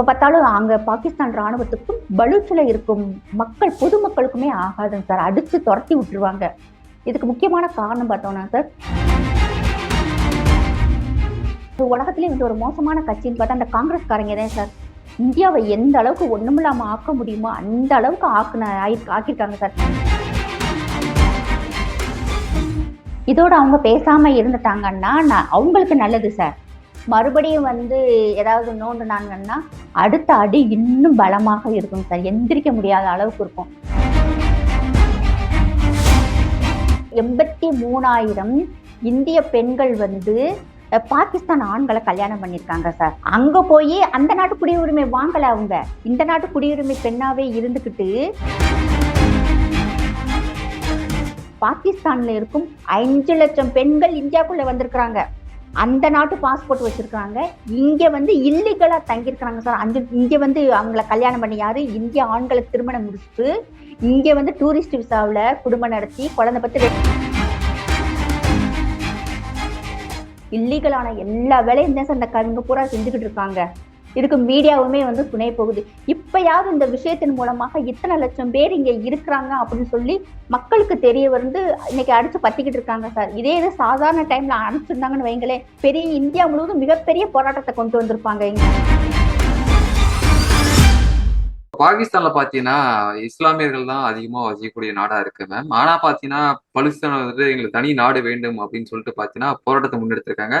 எப்போ பார்த்தாலும் அங்கே பாகிஸ்தான் ராணுவத்துக்கும் பலூச்சில் இருக்கும் மக்கள் பொதுமக்களுக்குமே ஆகாதுங்க சார். அடித்து துரத்தி விட்டுருவாங்க. இதுக்கு முக்கியமான காரணம் பார்த்தோம்னா சார் உலகத்திலே வந்து ஒரு மோசமான கட்சின்னு பார்த்தா அந்த காங்கிரஸ்காரங்க தான் சார். இந்தியாவை எந்த அளவுக்கு ஒன்றுமில்லாமல் ஆக்க முடியுமோ அந்த அளவுக்கு ஆக்குன ஆயி- ஆக்கியிருக்காங்க சார். இதோட அவங்க பேசாமல் இருந்துட்டாங்கன்னா நான் அவங்களுக்கு நல்லது சார். மறுபடியும் வந்து ஏதாவது நோண்டுனாங்கன்னா அடுத்த அடி இன்னும் பலமாக இருக்கும் சார். எந்திரிக்க முடியாத அளவுக்கு இருக்கும். எண்பத்தி மூணாயிரம் இந்திய பெண்கள் வந்து பாகிஸ்தான் ஆண்களை கல்யாணம் பண்ணியிருக்காங்க சார். அங்க போய் அந்த நாட்டு குடியுரிமை வாங்கல அவங்க. இந்த நாட்டு குடியுரிமை பெண்ணாவே இருந்துக்கிட்டு பாகிஸ்தான்ல இருக்கும் அஞ்சு லட்சம் பெண்கள் இந்தியாக்குள்ள வந்திருக்கிறாங்க. அந்த நாட்டு பாஸ்போர்ட் வச்சுருக்காங்க இங்கே வந்து இல்லீகலாக தங்கியிருக்கிறாங்க சார். அந்த இங்கே வந்து அவங்கள கல்யாணம் பண்ணி யார்? இந்திய ஆண்களை திருமணம் முடிச்சுட்டு இங்கே வந்து டூரிஸ்ட் விசாவில் குடும்பம் நடத்தி குழந்தை பத்தி இல்லீகலான எல்லா வேலையும் தான் சார் இந்த கவிங்க பூரா செஞ்சுக்கிட்டு இருக்காங்க. இதுக்கு மீடியாவுமே வந்து துணை போகுது. இப்பயாவது இந்த விஷயத்தின் மூலமாக இத்தனை லட்சம் பேர் இங்க இருக்கிறாங்க அப்படின்னு சொல்லி மக்களுக்கு தெரிய வந்து இன்னைக்கு அடிச்சு பத்திக்கிட்டு இருக்காங்க சார். இதே இது சாதாரண டைம்ல அனுப்பிச்சிருந்தாங்கன்னு வைங்களேன் பெரிய இந்தியா முழுவதும் மிகப்பெரிய போராட்டத்தை கொண்டு வந்திருப்பாங்க இங்க. பாகிஸ்தான்ல பாத்தீங்கன்னா இஸ்லாமியர்கள் தான் அதிகமா வசிக்கக்கூடிய நாடா இருக்கு மேம் ஆனா பாத்தீங்கன்னா பலுஸ்தான் வந்து எங்களுக்கு தனி நாடு வேண்டும் அப்படின்னு சொல்லிட்டு பாத்தீங்கன்னா போராட்டத்தை முன்னெடுத்திருக்காங்க.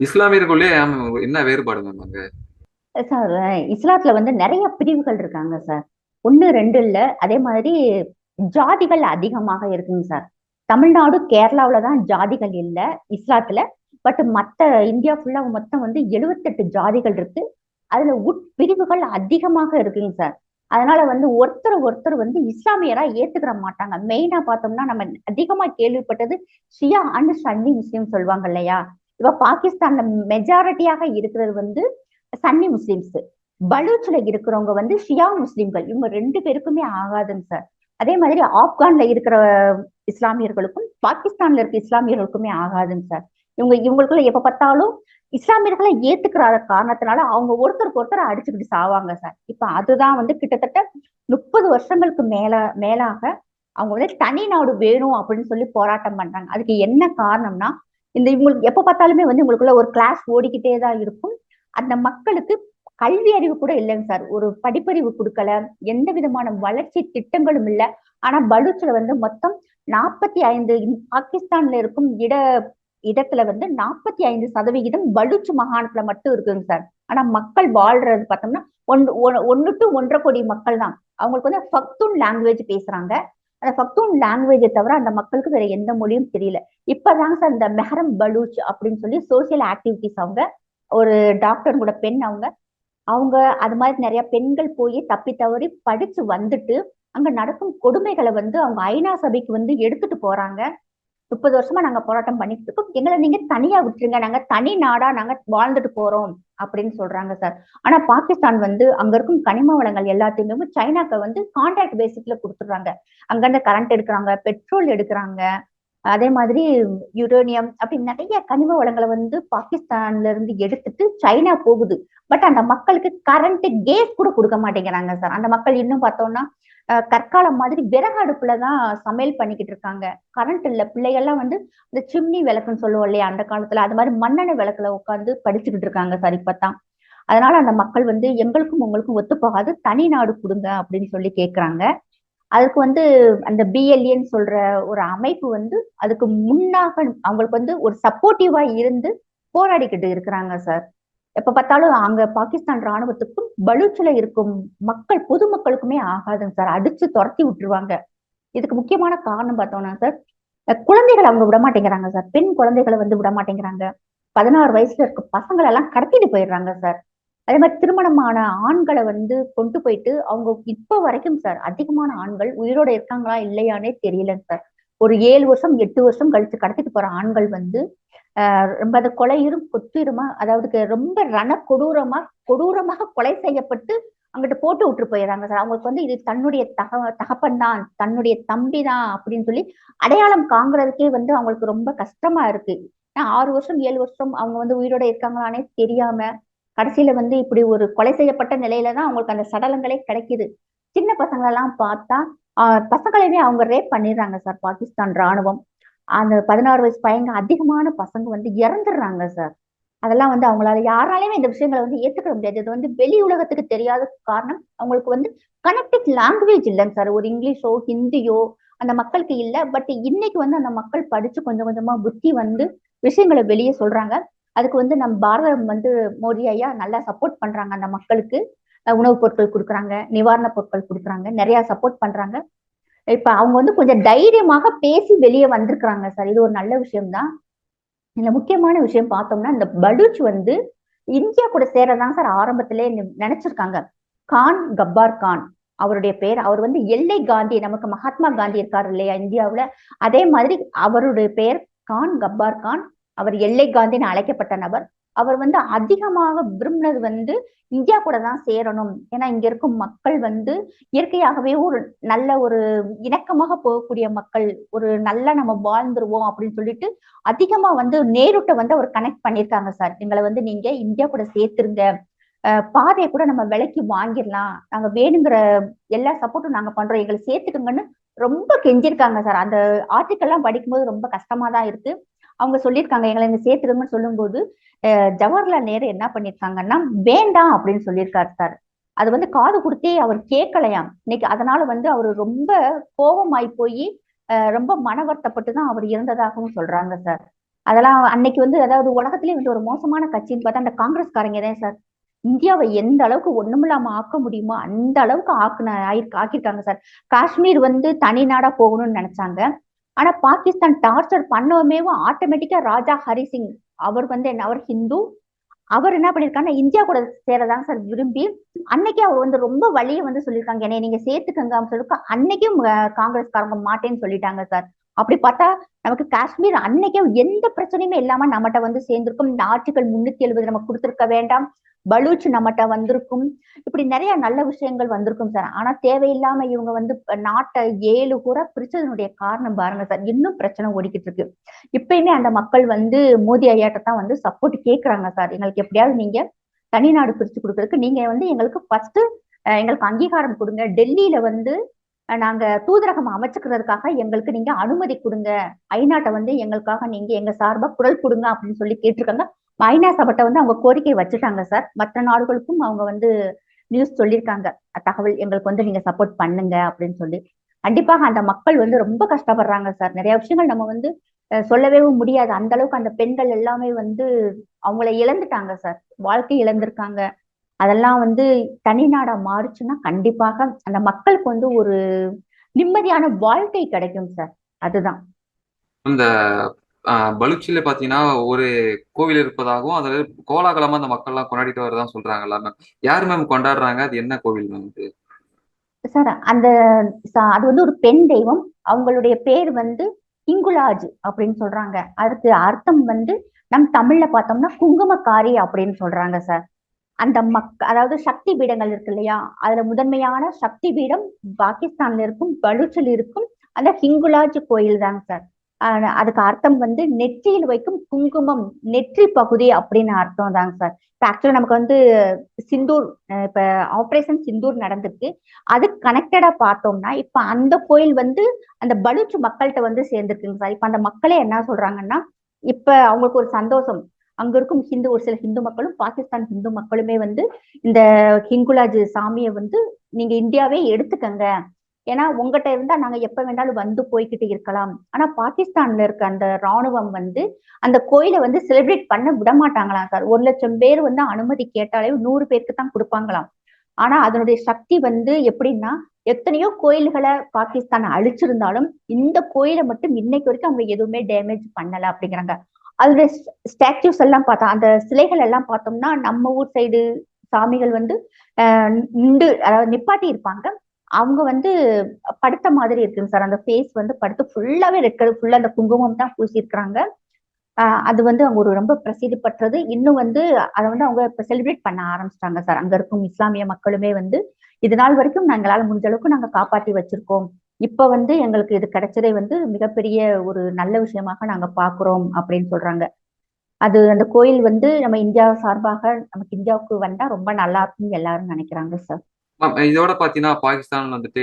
இஸ்லாமியர்களுள்ளே என்ன வேறுபாடு மேம் அங்க? சார் இஸ்லாத்துல வந்து நிறைய பிரிவுகள் இருக்காங்க சார் ஒன்னு ரெண்டு இல்ல. அதே மாதிரி ஜாதிகள் அதிகமாக இருக்குங்க சார் தமிழ்நாடு கேரளாவில தான் ஜாதிகள் இல்ல இஸ்லாத்துல. பட் மத்த இந்தியா ஃபுல்லா மொத்தம் வந்து எழுபத்தெட்டு ஜாதிகள் இருக்கு. அதுல உட்பிரிவுகள் அதிகமாக இருக்குங்க சார் அதனால வந்து ஒருத்தர் ஒருத்தர் வந்து இஸ்லாமியரா ஏத்துக்கிற மாட்டாங்க. மெயினா பார்த்தோம்னா நம்ம அதிகமா கேள்விப்பட்டது ஷியா அண்ட் சன்னி முஸ்லீம் சொல்லுவாங்க இல்லையா? இப்ப பாகிஸ்தான்ல மெஜாரிட்டியாக இருக்கிறது வந்து சன்னி முஸ்லிம்ஸ். பலூச்ல இருக்கிறவங்க வந்து ஷியா முஸ்லிம்கள். இவங்க ரெண்டு பேருக்குமே ஆகாதுங்க சார். அதே மாதிரி ஆப்கான்ல இருக்கிற இஸ்லாமியர்களுக்கும் பாகிஸ்தான்ல இருக்க இஸ்லாமியர்களுக்குமே ஆகாதுங்க சார். இவங்க இவங்களுக்குள்ள எப்ப பார்த்தாலும் இஸ்லாமியர்களை ஏத்துக்கிற காரணத்தினால அவங்க ஒருத்தருக்கு ஒருத்தர் அடிச்சுக்கிட்டு சாவாங்க சார். இப்ப அதுதான் வந்து கிட்டத்தட்ட முப்பது வருஷங்களுக்கு மேல மேலாக அவங்க வந்து தனி நாடு வேணும் அப்படின்னு சொல்லி போராட்டம் பண்றாங்க. அதுக்கு என்ன காரணம்னா இந்த இவங்களுக்கு எப்ப பார்த்தாலுமே வந்து இவங்களுக்குள்ள ஒரு கிளாஸ் ஓடிக்கிட்டே தான் இருக்கும். அந்த மக்களுக்கு கல்வி அறிவு கூட இல்லைங்க சார். ஒரு படிப்பறிவு கொடுக்கல எந்த விதமான வளர்ச்சி திட்டங்களும் இல்லை. ஆனா பலூச்ல வந்து மொத்தம் நாற்பத்தி ஐந்து பாகிஸ்தான்ல இருக்கும் இட இடத்துல வந்து நாற்பத்தி ஐந்து சதவிகிதம் பலூச் மாகாணத்துல மட்டும் இருக்குங்க சார். ஆனா மக்கள் வாழ்றது பார்த்தோம்னா ஒன்று ஒன்னு டு ஒன்றரை கோடி மக்கள் தான். அவங்களுக்கு வந்து ஃபக்தூன் லாங்குவேஜ் பேசுறாங்க. அந்த ஃபக்தூன் லாங்குவேஜை தவிர அந்த மக்களுக்கு வேற எந்த மொழியும் தெரியல. இப்பதாங்க சார் இந்த மெஹரம் பலூச் அப்படின்னு சொல்லி சோசியல் ஆக்டிவிட்டிஸ் அவங்க ஒரு டாக்டர் கூட பெண் அவங்க அவங்க அது மாதிரி நிறைய பெண்கள் போய் தப்பி தவறி படிச்சு வந்துட்டு அங்க நடக்கும் கொடுமைகளை வந்து அவங்க ஐநா சபைக்கு வந்து எடுத்துட்டு போறாங்க. முப்பது வருஷமா நாங்க போராட்டம் பண்ணிட்டு இருக்கோம். எங்களை நீங்க தனியா விட்டுருங்க. நாங்க தனி நாடா நாங்க வாழ்ந்துட்டு போறோம் அப்படின்னு சொல்றாங்க சார். ஆனா பாகிஸ்தான் வந்து அங்க இருக்கும் கனிம வளங்கள் எல்லாத்தையுமே சைனாக்கு வந்து கான்ட்ராக்ட் பேசிக்ல கொடுத்துடுறாங்க. அங்கிருந்து கரண்ட் எடுக்கிறாங்க பெட்ரோல் எடுக்கிறாங்க. அதே மாதிரி யுரேனியம் அப்படி நிறைய கனிம வளங்களை வந்து பாகிஸ்தான்ல இருந்து எடுத்துட்டு சைனா போகுது. பட் அந்த மக்களுக்கு கரண்ட் கேஸ் கூட கொடுக்க மாட்டேங்கிறாங்க சார். அந்த மக்கள் இன்னும் பார்த்தோம்னா கற்காலம் மாதிரி விறகு அடுப்புலதான் சமையல் பண்ணிக்கிட்டு இருக்காங்க. கரண்ட் இல்ல பிள்ளைகள்லாம் வந்து இந்த சிம்னி விளக்குன்னு சொல்லுவோம் இல்லையா அந்த காலத்துல அது மாதிரி மண்ணெண்ணெய் விளக்குல உட்காந்து படிச்சுக்கிட்டு இருக்காங்க சார் இப்பதான். அதனால அந்த மக்கள் வந்து எங்களுக்கும் உங்களுக்கும் ஒத்து போகாது தனி நாடு கொடுங்க அப்படின்னு சொல்லி கேக்குறாங்க. அதுக்கு வந்து அந்த பிஎல்ஏன்னு சொல்ற ஒரு அமைப்பு வந்து அதுக்கு முன்னாக அவங்களுக்கு வந்து ஒரு சப்போர்ட்டிவா இருந்து போராடிக்கிட்டு இருக்கிறாங்க சார் எப்ப பார்த்தாலும் அங்க பாகிஸ்தான் ராணுவத்துக்கும் பலூச்சில் இருக்கும் மக்கள் பொதுமக்களுக்குமே ஆகாதுங்க சார் அடிச்சு துரத்தி விட்டுருவாங்க. இதுக்கு முக்கியமான காரணம் பார்த்தோம்னா சார் குழந்தைகள் குழந்தைகளை அவங்க விட மாட்டேங்கிறாங்க சார் பெண் குழந்தைகளை வந்து விட மாட்டேங்கிறாங்க. பதினாறு வயசுல இருக்க பசங்களை எல்லாம் கடத்திட்டு போயிடுறாங்க சார் அதே மாதிரி திருமணமான ஆண்களை வந்து கொண்டு போயிட்டு அவங்க இப்ப வரைக்கும் சார் அதிகமான ஆண்கள் உயிரோட இருக்காங்களா இல்லையானே தெரியலங்க சார். ஒரு ஏழு வருஷம் எட்டு வருஷம் கழிச்சு கடத்திட்டு போற ஆண்கள் வந்து ஆஹ் ரொம்ப அது கொலையிரும் கொத்துருமா அதாவது ரொம்ப ரண கொடூரமா கொடூரமாக கொலை செய்யப்பட்டு அங்கிட்டு போட்டு விட்டு போயிடுறாங்க சார். அவங்களுக்கு வந்து இது தன்னுடைய தக தகப்பன் தான் தன்னுடைய தம்பி தான் அப்படின்னு சொல்லி அடையாளம் காங்கிறதுக்கே வந்து அவங்களுக்கு ரொம்ப கஷ்டமா இருக்கு. ஆறு வருஷம் ஏழு வருஷம் அவங்க வந்து உயிரோட இருக்காங்களானே தெரியாம கடைசியில வந்து இப்படி ஒரு கொலை செய்யப்பட்ட நிலையில தான் அவங்களுக்கு அந்த சடலங்களே கிடைக்குது. சின்ன பசங்களெல்லாம் பார்த்தா ஆஹ் பசங்களையுமே அவங்க ரேப் பண்ணிடுறாங்க சார் பாகிஸ்தான் ராணுவம். அந்த பதினாறு வயசு பையங்க அதிகமான பசங்க வந்து இறந்துடுறாங்க சார் அதெல்லாம் வந்து அவங்களால யாராலையுமே இந்த விஷயங்களை வந்து ஏத்துக்கிட முடியாது. இது வந்து வெளி உலகத்துக்கு தெரியாத காரணம். அவங்களுக்கு வந்து கனெக்டட் லாங்குவேஜ் இல்லைங்க சார் ஒரு இங்கிலீஷோ ஹிந்தியோ அந்த மக்களுக்கு இல்ல. பட் இன்னைக்கு வந்து அந்த மக்கள் படிச்சு கொஞ்சம் கொஞ்சமா புத்தி வந்து விஷயங்களை வெளியே சொல்றாங்க. அதுக்கு வந்து நம்ம பாரதம் வந்து மோடி ஐயா நல்லா சப்போர்ட் பண்றாங்க அந்த மக்களுக்கு. உணவுப் பொருட்கள் கொடுக்குறாங்க நிவாரணப் பொருட்கள் கொடுக்குறாங்க நிறைய சப்போர்ட் பண்றாங்க. இப்ப அவங்க வந்து கொஞ்சம் தைரியமாக பேசி வெளியே வந்திருக்கிறாங்க சார். இது ஒரு நல்ல விஷயம்தான். இதுல முக்கியமான விஷயம் பார்த்தோம்னா இந்த பலூச் வந்து இந்தியா கூட சேரதான் சார் ஆரம்பத்திலே நி- நினைச்சிருக்காங்க. கான் கப்பார் கான் அவருடைய பேர். அவர் வந்து எல்லை காந்தி நமக்கு மகாத்மா காந்தி இருக்காரு இல்லையா இந்தியாவுல. அதே மாதிரி அவருடைய பெயர் கான் கப்பார் கான். அவர் எல்லை காந்தின்னு அழைக்கப்பட்ட நபர். அவர் வந்து அதிகமாக விரும்பினது வந்து இந்தியா கூட தான் சேரணும். ஏன்னா இங்க இருக்கும் மக்கள் வந்து இயற்கையாகவே ஒரு நல்ல ஒரு இணக்கமாக போகக்கூடிய மக்கள் ஒரு நல்லா நம்ம வாழ்ந்துருவோம் அப்படின்னு சொல்லிட்டு அதிகமா வந்து நேருட்ட வந்து அவர் கனெக்ட் பண்ணியிருக்காங்க சார் எங்களை வந்து நீங்க இந்தியா கூட சேர்த்துருங்க. பாதையை கூட நம்ம விலைக்கு வாங்கிடலாம். நாங்க வேணுங்கிற எல்லா சப்போர்ட்டும் நாங்க பண்றோம். எங்களை சேர்த்துக்குங்கன்னு ரொம்ப கெஞ்சிருக்காங்க சார் அந்த ஆர்டிக்கல் எல்லாம் படிக்கும்போது ரொம்ப கஷ்டமா தான் இருக்கு. அவங்க சொல்லியிருக்காங்க எங்களை இங்க சேர்த்துருங்கன்னு சொல்லும்போது ஜவஹர்லால் நேரு என்ன பண்ணிருக்காங்கன்னா வேண்டாம் அப்படின்னு சொல்லியிருக்காரு சார். அது வந்து காது கொடுத்தே அவர் கேட்கலையாம். இன்னைக்கு அதனால வந்து அவர் ரொம்ப கோபமாய் போய் ரொம்ப மன வருத்தப்பட்டு தான் அவர் இருந்ததாகவும் சொல்றாங்க சார். அதெல்லாம் அன்னைக்கு வந்து அதாவது உலகத்திலே வந்து ஒரு மோசமான கட்சின்னு பார்த்தா அந்த காங்கிரஸ்காரங்க தான் சார். இந்தியாவை எந்த அளவுக்கு ஒண்ணுமில்லாம ஆக்க முடியுமோ அந்த அளவுக்கு ஆக்குன ஆயிருக்கு ஆக்கியிருக்காங்க சார். காஷ்மீர் வந்து தனி நாடா போகணும்னு நினைச்சாங்க. ஆனா பாகிஸ்தான் டார்ச்சர் பண்ணவமேவும் ஆட்டோமேட்டிக்கா ராஜா ஹரிசிங் அவர் வந்து என்ன அவர் ஹிந்து. அவர் என்ன பண்ணிருக்காங்கன்னா இந்தியா கூட சேரதாங்க சார் விரும்பி. அன்னைக்கே அவர் வந்து ரொம்ப வழியை வந்து சொல்லியிருக்காங்க என்னை நீங்க சேர்த்துக்கங்க அப்படின்னு அன்னைக்கும் காங்கிரஸ்காரங்க மாட்டேன்னு சொல்லிட்டாங்க சார். அப்படி பார்த்தா நமக்கு காஷ்மீர் அன்னைக்கே எந்த பிரச்சனையுமே இல்லாம நம்மகிட்ட வந்து சேர்ந்திருக்கும். இந்த ஆர்டிகல் முன்னூத்தி எழுபது நம்ம கொடுத்திருக்க வேண்டாம். பலூச் நம்மகிட்ட வந்திருக்கும். இப்படி நிறைய நல்ல விஷயங்கள் வந்திருக்கும் சார். ஆனா தேவையில்லாம இவங்க வந்து நாட்டை ஏழு கூட பிரிச்சதனுடைய காரணம் பாருங்க சார். இன்னும் பிரச்சனை ஓடிக்கிட்டு இருக்கு. இப்பயுமே அந்த மக்கள் வந்து மோடி ஐயாட்ட தான் வந்து சப்போர்ட் கேக்குறாங்க சார். எங்களுக்கு எப்படியாவது நீங்க தனிநாடு பிரிச்சு கொடுக்கறதுக்கு நீங்க வந்து எங்களுக்கு ஃபர்ஸ்ட் எங்களுக்கு அங்கீகாரம் கொடுங்க. டெல்லியில வந்து நாங்க தூதரகம் அமைச்சுக்கிறதுக்காக எங்களுக்கு நீங்க அனுமதி கொடுங்க. ஐநாட்டை வந்து எங்களுக்காக நீங்க எங்க சார்பா குரல் கொடுங்க அப்படின்னு சொல்லி கேட்டிருக்காங்க. ஐநா சபட்டை வந்து அவங்க கோரிக்கை வச்சுட்டாங்க சார். மற்ற நாடுகளுக்கும் அவங்க வந்து நியூஸ் சொல்லியிருக்காங்க தகவல் எங்களுக்கு வந்து நீங்க சப்போர்ட் பண்ணுங்க அப்படின்னு சொல்லி. கண்டிப்பாக அந்த மக்கள் வந்து ரொம்ப கஷ்டப்படுறாங்க சார். நிறைய விஷயங்கள் நம்ம வந்து சொல்லவே முடியாது. அந்த அளவுக்கு அந்த பெண்கள் எல்லாமே வந்து அவங்கள இழந்துட்டாங்க சார். வாழ்க்கை இழந்திருக்காங்க. அதெல்லாம் வந்து தனி நாடா மாறுச்சுன்னா கண்டிப்பாக அந்த மக்களுக்கு வந்து ஒரு நிம்மதியான வாழ்க்கை கிடைக்கும் சார். அதுதான். அந்த பலுச்சில பாத்தீங்கன்னா ஒரு கோவில் இருப்பதாகவும் அதுல கோலாகலமா அந்த மக்கள் எல்லாம் கொண்டாடிட்டு வரதான் சொல்றாங்கல்ல மேம் யார் மேம் கொண்டாடுறாங்க? அது என்ன கோவில் மேம் இது? சார் அந்த அது வந்து ஒரு பெண் தெய்வம். அவங்களுடைய பேர் வந்து கிங்குலாஜ் அப்படின்னு சொல்றாங்க. அதுக்கு அர்த்தம் வந்து நம் தமிழ்ல பார்த்தோம்னா குங்குமக்காரி அப்படின்னு சொல்றாங்க சார். அந்த மக் அதாவது சக்தி பீடங்கள் இருக்கு இல்லையா? அதுல முதன்மையான சக்தி பீடம் பாகிஸ்தான்ல இருக்கும் பலூச்சில் இருக்கும். அந்த ஹிங்குலாஜ் கோயில் தாங்க சார். அதுக்கு அர்த்தம் வந்து நெற்றியில் வைக்கும் குங்குமம் நெற்றி பகுதி அப்படின்னு அர்த்தம் தாங்க சார். இப்ப ஆக்சுவலா நமக்கு வந்து சிந்தூர் இப்போ இப்ப ஆபரேஷன் சிந்தூர் நடந்திருக்கு. அது கனெக்டடா பார்த்தோம்னா இப்ப அந்த கோயில் வந்து அந்த பலூச் மக்கள்கிட்ட வந்து சேர்ந்துருக்குங்க சார். இப்ப அந்த மக்களே என்ன சொல்றாங்கன்னா இப்ப அவங்களுக்கு ஒரு சந்தோஷம். அங்க இருக்கும் ஹிந்து ஒரு சில ஹிந்து மக்களும் பாகிஸ்தான் ஹிந்து மக்களுமே வந்து இந்த ஹிங்குலாஜ் சாமியை வந்து நீங்க இந்தியாவே எடுத்துக்கங்க. ஏன்னா உங்ககிட்ட இருந்தா நாங்க எப்ப வேணாலும் வந்து போய்கிட்டு இருக்கலாம். ஆனா பாகிஸ்தான்ல இருக்க அந்த ராணுவம் வந்து அந்த கோயிலை வந்து செலிப்ரேட் பண்ண விட மாட்டாங்களாம் சார். ஒரு லட்சம் பேர் வந்து அனுமதி கேட்டாலே நூறு பேருக்கு தான் கொடுப்பாங்களாம். ஆனா அதனுடைய சக்தி வந்து எப்படின்னா எத்தனையோ கோயில்களை பாகிஸ்தான் அழிச்சிருந்தாலும் இந்த கோயிலை மட்டும் இன்னைக்கு வரைக்கும் அவங்க எதுவுமே டேமேஜ் பண்ணல அப்படிங்கிறாங்க. அதோட ஸ்டாச்சுஸ் எல்லாம் பார்த்தா அந்த சிலைகள் எல்லாம் பார்த்தோம்னா நம்ம ஊர் சைடு சாமிகள் வந்து ஆஹ் நின்று அதாவது நிப்பாட்டி இருப்பாங்க. அவங்க வந்து படுத்த மாதிரி இருக்குங்க சார். அந்த ஃபேஸ் வந்து படுத்து ஃபுல்லாவே ரெட் ஃபுல்லா அந்த குங்குமம் தான் பூசியிருக்கிறாங்க. அது வந்து அவங்க ஒரு ரொம்ப பிரசித்தி பெற்றது. இன்னும் வந்து அதை வந்து அவங்க இப்ப செலிப்ரேட் பண்ண ஆரம்பிச்சிட்டாங்க சார். அங்க இருக்கும் இஸ்லாமிய மக்களுமே வந்து இது நாள் வரைக்கும் நாங்களால் முடிஞ்ச அளவுக்கு நாங்க காப்பாற்றி வச்சிருக்கோம். இப்ப வந்து எங்களுக்கு இது கிடைச்சதே வந்து மிகப்பெரிய ஒரு நல்ல விஷயமாக நாங்க பாக்குறோம் அப்படின்னு சொல்றாங்க. அது அந்த கோயில் வந்து நம்ம இந்தியா சார்பாக நமக்கு இந்தியாவுக்கு வந்தா ரொம்ப நல்லா இருக்கும்னு எல்லாரும் நினைக்கிறாங்க சார். இதோட பாத்தீங்கன்னா பாகிஸ்தான் வந்துட்டு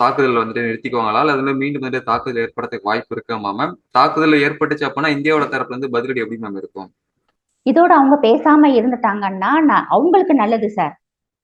தாக்குதல் வந்துட்டு நிறுத்திக்குவாங்களா? அதுல மீண்டும் வந்துட்டு தாக்குதல் ஏற்படுறதுக்கு வாய்ப்பு இருக்குமா மேம் தாக்குதல் ஏற்பட்டுச்சு அப்படின்னா இந்தியாவோட தரப்புல இருந்து பதிலடி எப்படி மேம் இருக்கும்? இதோட அவங்க பேசாம இருந்துட்டாங்கன்னா நான் அவங்களுக்கு நல்லது சார்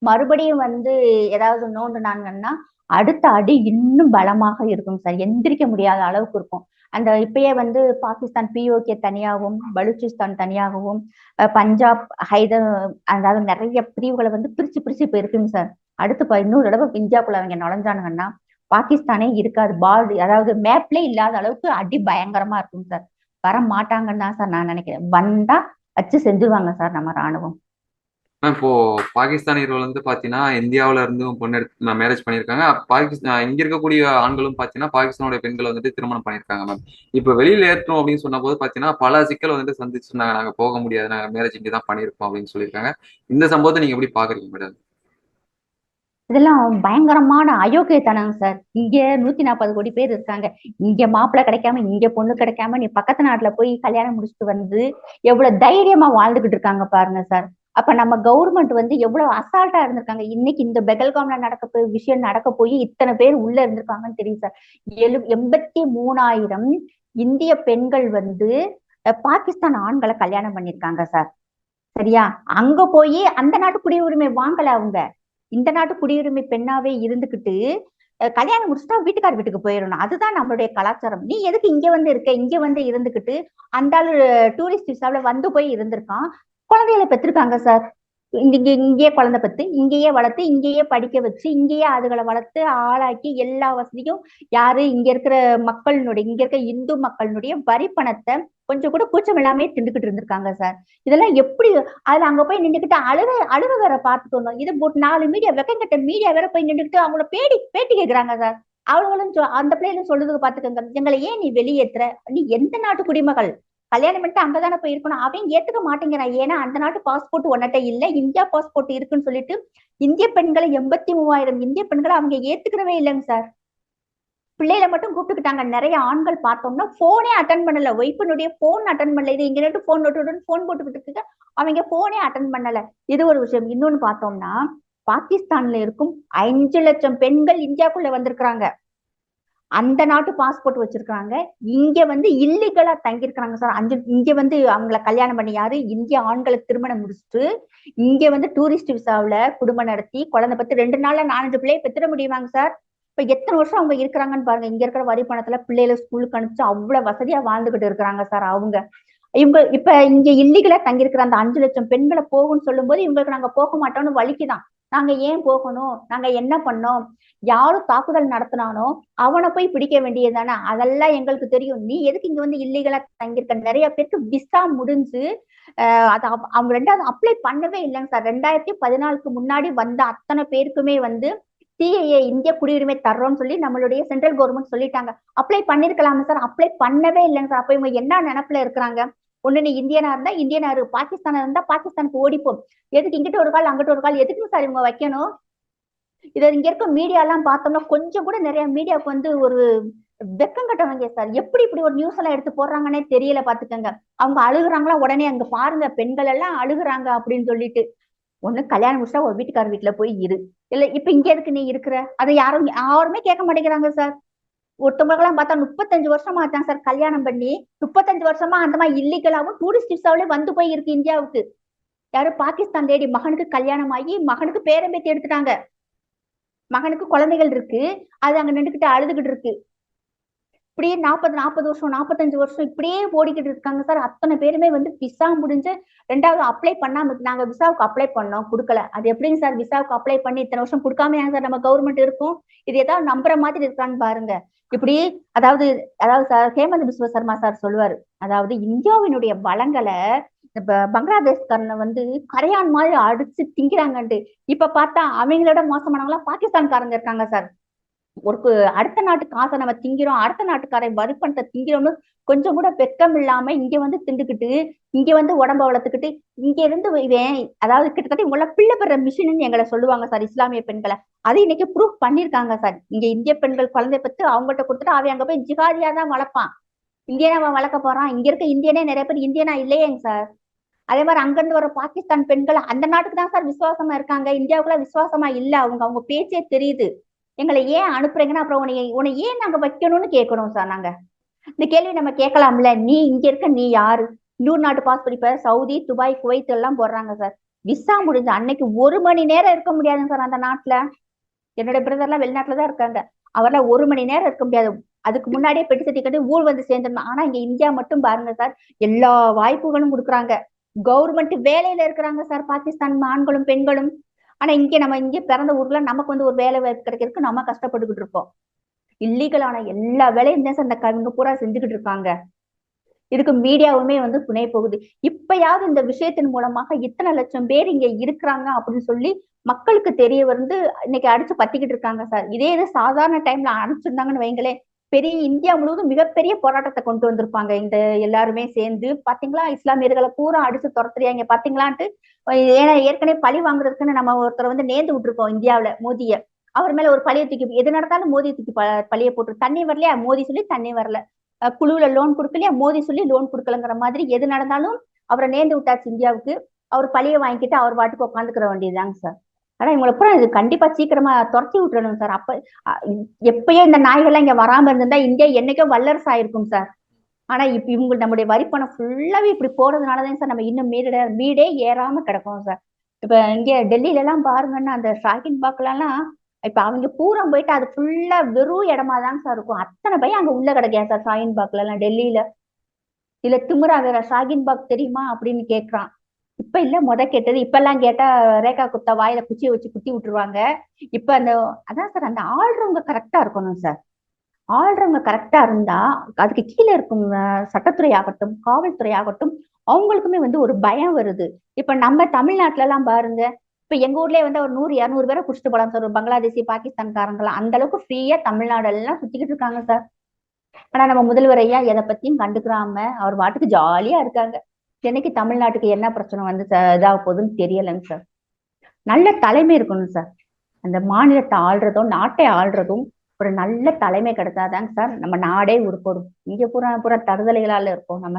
மறுபடியும் வந்து ஏதாவது நோண்டுனாங்கன்னா அடுத்த அடி இன்னும் பலமாக இருக்கும் சார். எந்திரிக்க முடியாத அளவுக்கு இருக்கும். அந்த இப்பயே வந்து பாகிஸ்தான் பிஓகே தனியாகவும் பலூச்சிஸ்தான் தனியாகவும் பஞ்சாப் ஹைதர் அதாவது நிறைய பிரிவுகளை வந்து பிரிச்சு பிரிச்சு இப்ப இருக்குங்க சார். அடுத்து இன்னொரு தடவை பஞ்சாப்ல அவங்க நுழைஞ்சானுங்கன்னா பாகிஸ்தானே இருக்காது. பால் அதாவது மேப்லே இல்லாத அளவுக்கு அடி பயங்கரமா இருக்கும் சார். வர மாட்டாங்கன்னு தான் சார் நான் நினைக்கிறேன். வந்தா வச்சு செஞ்சுருவாங்க சார் நம்ம ராணுவம். இப்போ பாகிஸ்தானியர்கள் வந்து பாத்தீங்கன்னா இந்தியாவில இருந்தும் பொண்ணு எடுத்து மேரேஜ் பண்ணியிருக்காங்க. பாகிஸ்தான் இங்க இருக்கக்கூடிய ஆண்களும் பாத்தீங்கன்னா பாகிஸ்தானுடைய பெண்களை வந்துட்டு திருமணம் பண்ணியிருக்காங்க மேம் இப்போ வெளியில ஏற்றோம் அப்படின்னு சொன்ன போது பாத்தீங்கன்னா பல சிக்கல் வந்துட்டு சந்திச்சிருந்தாங்க நாங்க போக முடியாது. நாங்க மேரேஜ் இங்கே தான் பண்ணியிருக்கோம் அப்படின்னு சொல்லியிருக்காங்க. இந்த சம்பவத்தை நீங்க எப்படி பாக்குறீங்க மேடம் இதெல்லாம் பயங்கரமான அயோக்கியத்தனம் சார் இங்க நூத்தி நாற்பது கோடி பேர் இருக்காங்க. இங்க மாப்பிள்ளை கிடைக்காம இங்க பொண்ணு கிடைக்காம நீ பக்கத்து நாட்டுல போய் கல்யாணம் முடிச்சுட்டு வந்து எவ்வளவு தைரியமா வாழ்ந்துகிட்டு இருக்காங்க பாருங்க சார் அப்ப நம்ம கவர்மெண்ட் வந்து எவ்வளவு அசால்ட்டா இருந்திருக்காங்க. இன்னைக்கு இந்த பெகல்காம்ல நடக்க போய் விஷயம் நடக்க போய் இத்தனை பேர் உள்ள இருந்திருக்காங்கன்னு தெரியும் சார் எழு எண்பத்தி மூணாயிரம் இந்திய பெண்கள் வந்து பாகிஸ்தான் ஆண்களை கல்யாணம் பண்ணிருக்காங்க சார் சரியா? அங்க போய் அந்த நாட்டு குடியுரிமை வாங்கல அவங்க. இந்த நாட்டு குடியுரிமை பெண்ணாவே இருந்துகிட்டு கல்யாணம் முடிச்சுட்டா வீட்டுக்கார் வீட்டுக்கு போயிடணும். அதுதான் நம்மளுடைய கலாச்சாரம். நீ எதுக்கு இங்க வந்து இருக்க? இங்க வந்து இருந்துகிட்டு அந்த ஆளு டூரிஸ்ட் விசாவில வந்து போய் இருந்திருக்கான். குழந்தைகளை பெற்றிருக்காங்க சார் இங்க இங்கேயே குழந்தை பத்து இங்கேயே வளர்த்து இங்கேயே படிக்க வச்சு இங்கேயே அதுகளை வளர்த்து ஆளாக்கி எல்லா வசதியும் யாரு இங்க இருக்கிற மக்களினுடைய இங்க இருக்க இந்து மக்களினுடைய வரி பணத்தை கொஞ்சம் கூட கூச்சம் இல்லாமே திண்டுக்கிட்டு இருந்திருக்காங்க சார் இதெல்லாம் எப்படி அதுல அங்க போய் நின்றுக்கிட்டு அழுக அழுக வேற பார்த்துட்டு வந்தோம். இது நாலு மீடியா வெக்கங்கட்ட மீடியா வேற போய் நின்றுக்கிட்டு அவங்கள பேடி பேட்டி கேக்குறாங்க சார் அவங்களும் சொ- அந்த பிள்ளைகளும் சொல்றது பாத்துக்கோங்க எங்களை ஏன் நீ வெளியேத்துற? நீ எந்த நாட்டு குடிமகள்? கல்யாணம் பண்ணிட்டு அங்கதானே போய் இருக்கணும் அவன் ஏத்துக்க மாட்டேங்கிறான் ஏன்னா அந்த நாட்டு பாஸ்போர்ட் உன்கிட்ட இல்ல. இந்தியா பாஸ்போர்ட் இருக்குன்னு சொல்லிட்டு இந்திய பெண்களை எண்பத்தி மூவாயிரம் இந்திய பெண்களை அவங்க ஏத்துக்கிறவே இல்லைங்க சார் பிள்ளைகளை மட்டும் கூப்பிட்டுக்கிட்டாங்க. நிறைய ஆண்கள் பார்த்தோம்னா போனே அட்டன் பண்ணல. ஒய்ஃபினுடைய போன் அட்டன் பண்ணல. இது இங்க நின்று போன் நோட்டு போன் போட்டுக்கிட்டு இருக்க. அவங்க போனே அட்டன் பண்ணல. இது ஒரு விஷயம். இன்னொன்னு பார்த்தோம்னா பாகிஸ்தான்ல இருக்கும் அஞ்சு லட்சம் பெண்கள் இந்தியாக்குள்ள வந்திருக்கிறாங்க. அந்த நாட்டு பாஸ்போர்ட் வச்சிருக்காங்க இங்க வந்து இல்லீகலா தங்கியிருக்கிறாங்க சார் அஞ்சு இங்க வந்து அவங்கள கல்யாணம் பண்ணி யாரு? இந்திய ஆண்களுக்கு திருமணம் முடிச்சுட்டு இங்க வந்து டூரிஸ்ட் விசாவுல குடும்பம் நடத்தி குழந்தை பத்து ரெண்டு நாள்ல நாலஞ்சு பிள்ளைய பெற்றுட முடியுமாங்க சார் இப்ப எத்தனை வருஷம் அவங்க இருக்கிறாங்கன்னு பாருங்க. இங்க இருக்கிற வரி பணத்துல பிள்ளைகளை ஸ்கூலுக்கு அனுப்பிச்சு அவ்வளவு வசதியா வாழ்ந்துகிட்டு இருக்கிறாங்க சார் அவங்க. இவங்க இப்ப இங்க இல்லீகலா தங்கியிருக்கிற அந்த அஞ்சு லட்சம் பெண்களை போகும்னு சொல்லும் போது இவங்களுக்கு நாங்க போக மாட்டோம்னு வலிக்குதான் நாங்க ஏன் போகணும்? நாங்க என்ன பண்ணோம்? யாரும் தாக்குதல் நடத்தினானோ அவனை போய் பிடிக்க வேண்டியதுதானே? அதெல்லாம் எங்களுக்கு தெரியும். நீ எதுக்கு இங்க வந்து இல்லீகலா தங்கியிருக்க? நிறைய பேருக்கு விசா முடிஞ்சு ஆஹ் அது அவ- அவங்க ரெண்டாவது அப்ளை பண்ணவே இல்லைங்க சார் ரெண்டாயிரத்தி பதினாலுக்கு முன்னாடி வந்த அத்தனை பேருக்குமே வந்து சிஏஏ இந்திய குடியுரிமை தர்றோம்னு சொல்லி நம்மளுடைய சென்ட்ரல் கவர்மெண்ட் சொல்லிட்டாங்க. அப்ளை பண்ணிருக்கலாமே சார் அப்ளை பண்ணவே இல்லைங்க சார் அப்ப இவங்க என்ன நினைப்புல இருக்கிறாங்க? ஒண்ணு நீ இந்தியனா இருந்தா இந்தியனா இரு. பாகிஸ்தானா இருந்தா பாகிஸ்தானுக்கு ஓடிப்போம். எதுக்கு இங்கிட்ட ஒரு கால் அங்கிட்ட ஒரு கால்? எதுக்கு சார் இவங்க வைக்கணும்? இதை இங்க இருக்க மீடியா எல்லாம் பார்த்தோம்னா கொஞ்சம் கூட நிறைய மீடியாவுக்கு வந்து ஒரு வெக்கம் கட்டவங்க சார் எப்படி இப்படி ஒரு நியூஸ் எல்லாம் எடுத்து போடுறாங்கன்னே தெரியல பாத்துக்கோங்க. அவங்க அழுகுறாங்களா உடனே அங்க பாருங்க பெண்கள் எல்லாம் அழுகுறாங்க அப்படின்னு சொல்லிட்டு. ஒண்ணு கல்யாணம் முடிச்சா ஒரு வீட்டுக்கார வீட்டுல போய் இரு. இல்ல இப்ப இங்க எதுக்கு நீ இருக்கிற? அதை யாரும் யாருமே கேட்க மாட்டேங்கிறாங்க சார் ஒருத்தவங்களுக்கெல்லாம் பார்த்தா முப்பத்தஞ்சு வருஷமா ஆச்சாங்க சார் கல்யாணம் பண்ணி முப்பத்தஞ்சு வருஷமா அந்த மாதிரி இல்லீகலாவும் டூரிஸ்ட் விசாவிலே வந்து போய் இருக்கு இந்தியாவுக்கு. யாரு பாகிஸ்தான் லேடி மகனுக்கு கல்யாணம் ஆகி மகனுக்கு பேரம்பேத்தி எடுத்துட்டாங்க. மகனுக்கு குழந்தைகள் இருக்கு. அது அங்க நின்றுகிட்டு அழுதுகிட்டு இருக்கு. இப்படியே நாற்பது நாற்பது வருஷம் நாற்பத்தஞ்சு வருஷம் இப்படியே ஓடிக்கிட்டு இருக்காங்க சார். அத்தனை பேருமே வந்து விசா முடிஞ்சு ரெண்டாவது அப்ளை பண்ணாம நாங்க விசாவுக்கு அப்ளை பண்ணோம் கொடுக்கல. அது எப்படிங்க சார்? விசாவுக்கு அப்ளை பண்ணி இத்தனை வருஷம் கொடுக்காம ஏன் சார் நம்ம கவர்மெண்ட் இருக்கும்? இது ஏதாவது நம்புற மாதிரி இருக்கான்னு பாருங்க. இப்படி அதாவது அதாவது சார் ஹேமந்த் பிஸ்வ சர்மா சார் சொல்லுவாரு. அதாவது இந்தியாவினுடைய வளங்களை பங்களாதேஷ்காரனை வந்து கரையான் மாதிரி அடிச்சு திங்கிறாங்கன்ட்டு. இப்ப பார்த்தா அவங்களோட மோசமானவங்களா பாகிஸ்தான்காரங்க இருக்காங்க சார். ஒரு அடுத்த நாட்டு காசை நம்ம திங்கிறோம் அடுத்த நாட்டுக்காரை வறுப்பணத்தை திங்கிறோம்னு கொஞ்சம் கூட வெக்கம் இல்லாம இங்க வந்து திண்டுக்கிட்டு இங்க வந்து உடம்ப வளர்த்துக்கிட்டு இங்க இருந்து இவன் அதாவது கிட்டத்தட்ட இவங்கள பிள்ளை பெற மிஷின் எங்களை சொல்லுவாங்க சார் இஸ்லாமிய பெண்களை. அதை இன்னைக்கு ப்ரூஃப் பண்ணிருக்காங்க சார். இங்க இந்திய பெண்கள் குழந்தை பத்து அவங்ககிட்ட கொடுத்துட்டு அவன் அங்க போய் ஜிகாதியா தான் வளர்ப்பான். இந்தியனாவா வளர்க்க போறான். இங்க இருக்க இந்தியனே நிறைய பேர் இந்தியனா இல்லையேங்க சார். அதே மாதிரி அங்கிருந்து வர பாகிஸ்தான் பெண்கள் அந்த நாட்டுக்கு தான் சார் விசுவாசமா இருக்காங்க. இந்தியாவுக்குள்ள விசுவாசமா இல்ல. அவங்க அவங்க பேச்சே தெரியுது. எங்களை ஏன் அனுப்புறீங்கன்னா அப்புறம் உன்னை உன்னை ஏன் நாங்க வைக்கணும்னு கேட்கணும் சார் நாங்க? இந்த கேள்வி நம்ம கேட்கலாம்ல. நீ இங்க இருக்க நீ யாரு? இன்னொரு நாட்டு பாஸ்போர்ட் இப்ப சவுதி துபாய் குவைத் எல்லாம் போடுறாங்க சார் விசா முடிஞ்ச அன்னைக்கு ஒரு மணி நேரம் இருக்க முடியாதுங்க சார் அந்த நாட்டுல. என்னோட பிரதர்லாம் வெளிநாட்டுல தான் இருக்காங்க. அவரெல்லாம் ஒரு மணி நேரம் இருக்க முடியாது. அதுக்கு முன்னாடியே பெட்டி சட்டி கட்டி ஊர் வந்து சேர்ந்துடணும். ஆனா இங்க இந்தியா மட்டும் பாருங்க சார் எல்லா வாய்ப்புகளும் கொடுக்குறாங்க. கவர்மெண்ட் வேலையில இருக்கிறாங்க சார் பாகிஸ்தான் ஆண்களும் பெண்களும். ஆனா இங்க நம்ம இங்க பிறந்த ஊர்ல நமக்கு வந்து ஒரு வேலை வாய்ப்பு கிடைக்கிறதுக்கு நம்ம கஷ்டப்பட்டுக்கிட்டு இருக்கோம். இல்லீகலான எல்லா வேலையும் தான் சார் இந்த கவிங்க பூரா செஞ்சுக்கிட்டு இருக்காங்க. இதுக்கு மீடியாவுமே வந்து துணை போகுது. இப்பயாவது இந்த விஷயத்தின் மூலமாக இத்தனை லட்சம் பேர் இங்க இருக்கிறாங்க அப்படின்னு சொல்லி மக்களுக்கு தெரிய வந்து இன்னைக்கு அடிச்சு பத்திக்கிட்டு இருக்காங்க சார். இதே இது சாதாரண டைம்ல அனுப்பிச்சிருந்தாங்கன்னு வைங்களேன். பெரிய இந்தியா முழுவதும் மிகப்பெரிய போராட்டத்தை கொண்டு வந்திருப்பாங்க. இந்த எல்லாருமே சேர்ந்து பாத்தீங்களா? இஸ்லாமியர்களை பூரா அடிச்சு துரத்துறியாங்க பாத்தீங்களான்ட்டு ஏன்னா ஏற்கனவே பழி வாங்குறதுக்குன்னு நம்ம ஒருத்தர் வந்து நேர்ந்து விட்டுருக்கோம் இந்தியாவில மோதிய. அவர் மேல ஒரு பழிய தூக்கி எது நடந்தாலும் மோதி தூக்கி பழிய போட்டு தண்ணி வரலையா? மோதி சொல்லி தண்ணி வரல. குழுவுல லோன் கொடுக்கலையா? மோதி சொல்லி லோன் கொடுக்கலங்கிற மாதிரி எது நடந்தாலும் அவரை நேர்ந்து விட்டாச்சு இந்தியாவுக்கு. அவர் பழிய வாங்கிக்கிட்டு அவர் பாட்டுக்கு உட்காந்துக்கிற வேண்டியதுதாங்க சார். ஆனா இவங்களை பூரா இது கண்டிப்பா சீக்கிரமா துரத்தி விட்டுறணும் சார். அப்ப எப்பயோ இந்த நாய்கள்லாம் இங்க வராம இருந்திருந்தா இந்தியா என்னைக்கோ வல்லரசு ஆயிருக்கும் சார். ஆனா இப்ப இவங்க நம்முடைய வரி பணம் ஃபுல்லாவே இப்படி போறதுனாலதான் சார் நம்ம இன்னும் மீட வீடே ஏறாம கிடக்கும் சார். இப்ப இங்க டெல்லியில எல்லாம் பாருங்கன்னா அந்த ஷாகின் பாக்லாம் இப்ப அவங்க பூரம் போயிட்டு அது ஃபுல்லா வெறும் இடமா தான் சார் இருக்கும். அத்தனை பையன் அங்க உள்ள கிடைக்கா சார் ஷாகின் பாக்ல எல்லாம் டெல்லியில. இல்ல திமுறா வேற ஷாகின் பாக் தெரியுமா அப்படின்னு கேக்குறான். இப்ப இல்ல முத கேட்டது. இப்ப எல்லாம் கேட்டா ரேகா குத்தா வாயில குச்சியை வச்சு குத்தி விட்டுருவாங்க. இப்ப அந்த அதான் சார் அந்த ஆள்றவங்க கரெக்டா இருக்கணும் சார். ஆள்றவங்க கரெக்டா இருந்தா அதுக்கு கீழே இருக்கும் சட்டத்துறை ஆகட்டும் காவல்துறை ஆகட்டும் அவங்களுக்குமே வந்து ஒரு பயம் வருது. இப்ப நம்ம தமிழ்நாட்டுல எல்லாம் பாருங்க. இப்ப எங்க ஊர்லயே வந்து ஒரு நூறு இரநூறு பேரை குடிச்சிட்டு போலாம் சார். ஒரு பங்களாதேசி பாகிஸ்தான்காரங்களாம் அந்த அளவுக்கு ஃப்ரீயா தமிழ்நாடு எல்லாம் சுத்திக்கிட்டு இருக்காங்க சார். ஆனா நம்ம முதல்வர் ஐயா எதை பத்தியும் கண்டுக்கிறாம அவர் பாட்டுக்கு ஜாலியா இருக்காங்க. என்னைக்கு தமிழ்நாட்டுக்கு என்ன பிரச்சனை வந்து இதாக போகுதுன்னு தெரியலைங்க சார். நல்ல தலைமை இருக்கணும் சார். அந்த மாநிலத்தை ஆள்றதும் நாட்டை ஆள்றதும் ஒரு நல்ல தலைமை கிடைச்சாதாங்க சார் நம்ம நாடே உருப்படும். இங்க பூரா பூரா தருதலைகளால இருக்கோம் நம்ம.